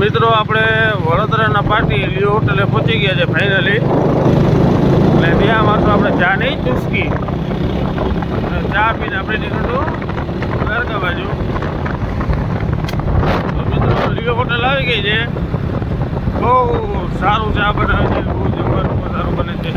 મિત્રો, આપણે વડોદરાના પાર્ટી લીઓ હોટલે પહોંચી ગયા છે ફાઇનલી એટલે ત્યાં તો આપણે ચા નહીં ચૂસકી. ચા પીને આપણે નીકળ્યું દ્વારકા બાજુ. તો મિત્રો લીઓ હોટલ આવી ગઈ છે. બહુ સારું ચા બનાવે છે, બહુ જમવાનું સારું બને છે.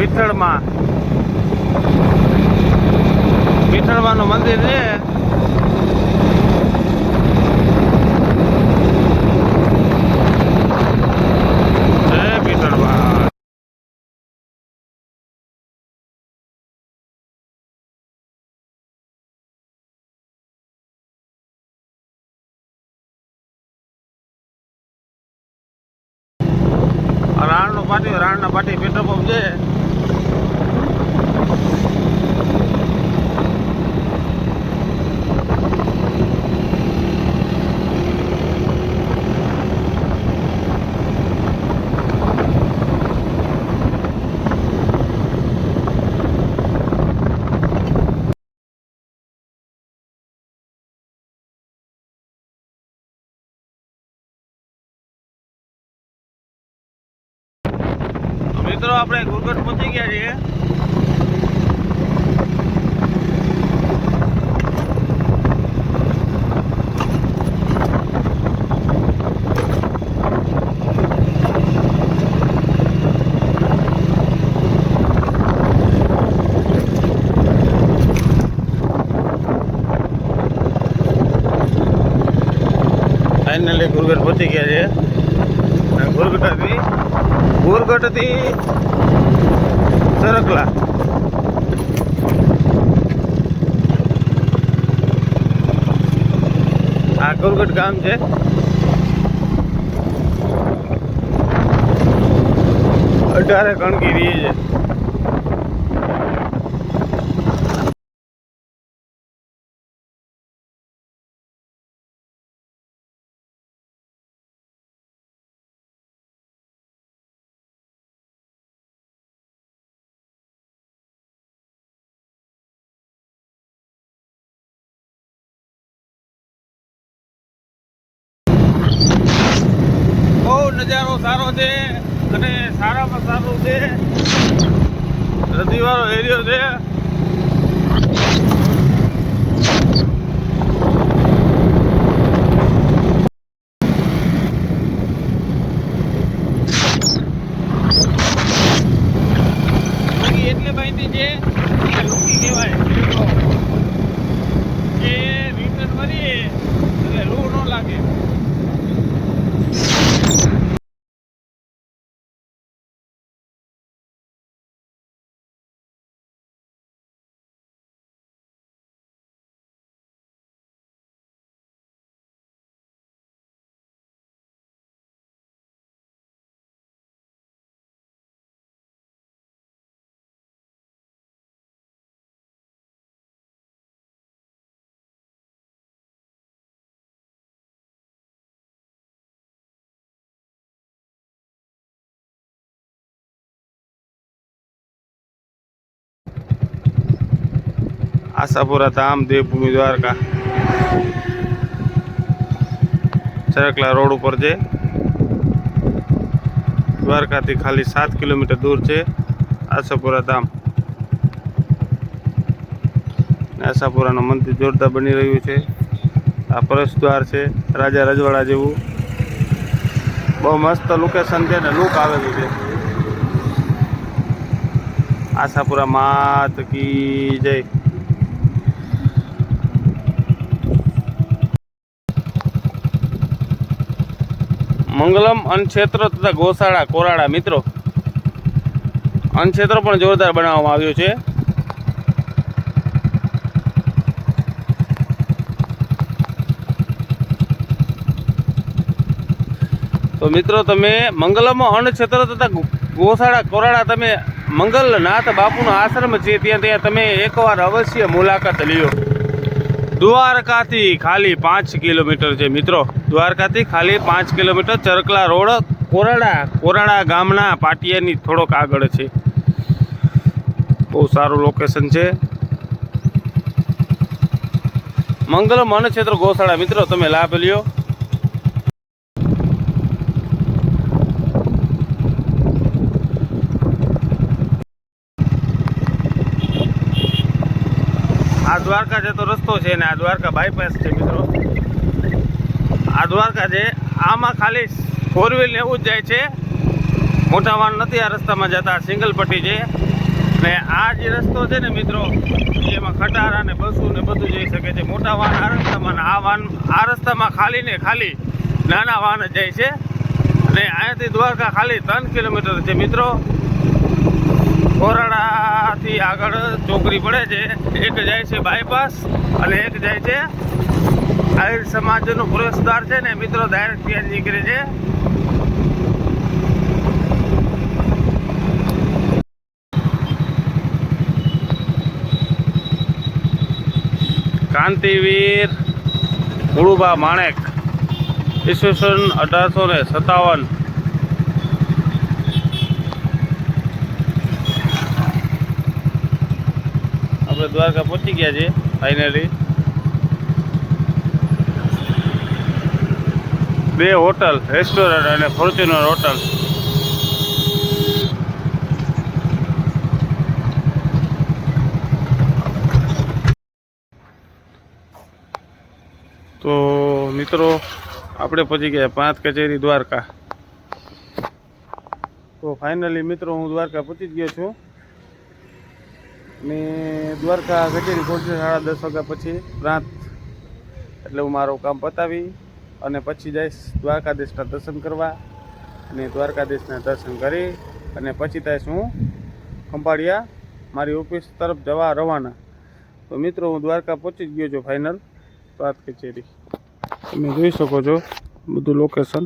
વિઠ્ઠળમાં વિઠ્ઠળમાનું મંદિર છે. રાણ વિઠ્ઠળમાં પાટી પાટી રાણના પાટી પેટ્રોલ પંપ છે તો મિત્રો આપણે ગુરગઢ પહોંચી ગયા છીએ. ફાઇનલી ગુરગઢ પહોંચી ગયા છે અને ગુરગઢથી ગુરગઢથી સરકલા. આ ગુરગઢ ગામ છે. અઢારે કણગીરી છે. નજારો સારો છે અને સારામાં સારું છે. રદીવાળો એરિયો છે લુંગી એટલે બાંધી છે કે લુંગી કહેવાય કે રિટર્ન કરીએ એટલે લૂ ન લાગે આશાપુરા ધામ, દેવભૂમિ દ્વારકા. ચરકલા રોડ ઉપર છે દ્વારકાથી ખાલી સાત કિલોમીટર દૂર છે આશાપુરા ધામ. આશાપુરાનું મંદિર જોરદાર બની રહ્યું છે. આ પરસ દ્વાર છે, રાજા રજવાડા જેવું. બહુ મસ્ત લોકેશન છે ને લુક આવેલું છે. આશાપુરા માત કી જય. મંગલમ અનક્ષેત્ર તથા ગોશાળા કોરાડા મિત્રો અનક્ષેત્ર પણ જોરદાર બનાવવામાં આવ્યું છે. તો મિત્રો તમે મંગલમ અન્નક્ષેત્ર તથા ગોશાળા કોરાડા તમે મંગલનાથ બાપુનો આશ્રમ છે, ત્યાં ત્યાં તમે એકવાર અવશ્ય મુલાકાત લ્યો. દ્વારકાથી ખાલી પાંચ કિલોમીટર છે મિત્રો. દ્વારકાથી ખાલી પાંચ કિલોમીટર ચરકલા રોડ, કોરાડા કોરાડા ગામના પાટિયાની થોડોક આગળ છે. બહુ સારું લોકેશન છે. મંગલમ અન્નક્ષેત્ર ગોશાળા. મિત્રો, તમે લાભ લ્યો. આ દ્વારકા જતો રસ્તો છે ને આ દ્વારકા બાયપાસ છે, મિત્રો. આ દ્વારકા છે. આમાં ખાલી ફોર વ્હીલ એવું જ જાય છે. મોટા વાહન નથી, આ રસ્તામાં જતા સિંગલ પટ્ટી છે. ને આ જે રસ્તો છે ને મિત્રો, એમાં ખટારા ને બસો ને બધું જઈ શકે છે. મોટા વાહન આ રસ્તામાં આ વાહન, આ રસ્તામાં ખાલી ને ખાલી નાના વાહન જ જાય છે. અને અહીંયાથી દ્વારકા ખાલી ત્રણ કિલોમીટર છે મિત્રો. કોરાડાથી આગળ ચોકડી પડે છે. એક જાય છે બાયપાસ અને એક જાય છે આહિર સમાજનો પ્રવેશદ્વાર છે ને, મિત્રો ડાયરેક્ટ ત્યાં નીકળે છે. કાંતિવીર ગુરુબા માણેક, ઈસવીસન અઢારસો ને સત્તાવન. આપણે દ્વારકા પહોંચી ગયા છીએ ફાઇનલી બે હોટલ રેસ્ટોરન્ટ અને ફોર્ચ્યુનર હોટલ. તો મિત્રો, આપણે પહોંચી ગયા પાંચ કચેરી દ્વારકા. તો ફાઇનલી મિત્રો, હું દ્વારકા પહોંચી ગયો છું. ને દ્વારકા કચેરી પહોંચી સાડા દસ વાગ્યા પછી પ્રાંત એટલે હું મારું કામ પતાવી. અને પછી જઈશ દ્વારકાધીશના દર્શન કરવા. અને દ્વારકાધીશના દર્શન કરી અને પછી થઈશ હું ખંભાળિયા, મારી ઓફિસ તરફ જવા રવાના. તો મિત્રો, હું દ્વારકા પહોંચી ગયો છું ફાઇનલ પ્રાંત કચેરી. તમે જોઈ શકો છો બધું લોકેશન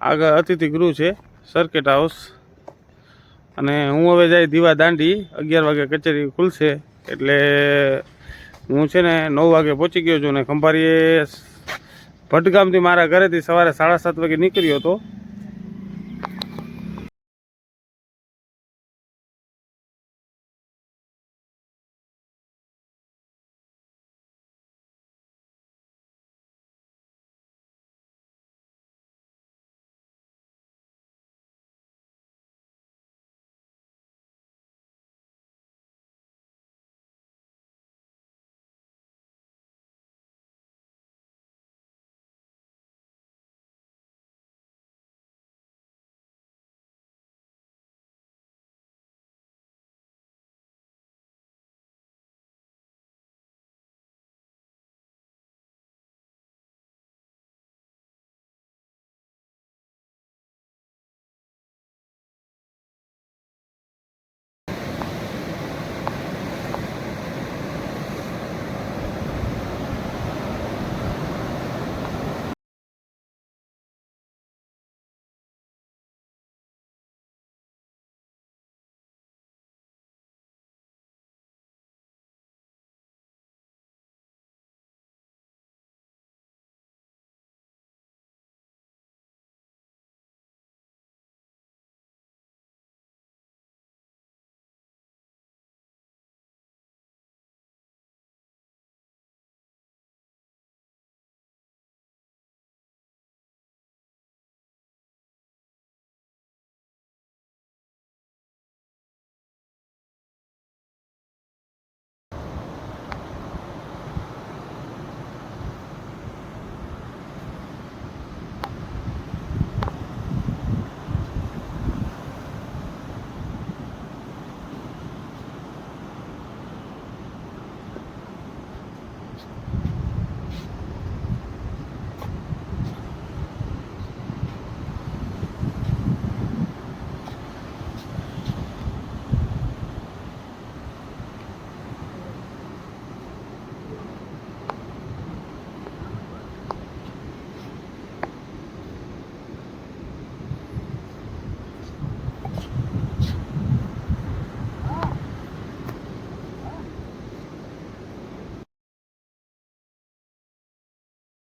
આગળ અતિથિ ગૃહ છે સર્કિટ હાઉસ અને હું હવે જાય દીવા દાંડી, અગિયાર વાગે કચેરી ખુલશે. એટલે હું છે ને નવ વાગે પહોંચી ગયો છું ને ખંભારીએ ભટગામથી મારા ઘરેથી સવારે સાડા સાત વાગે નીકળ્યો હતો.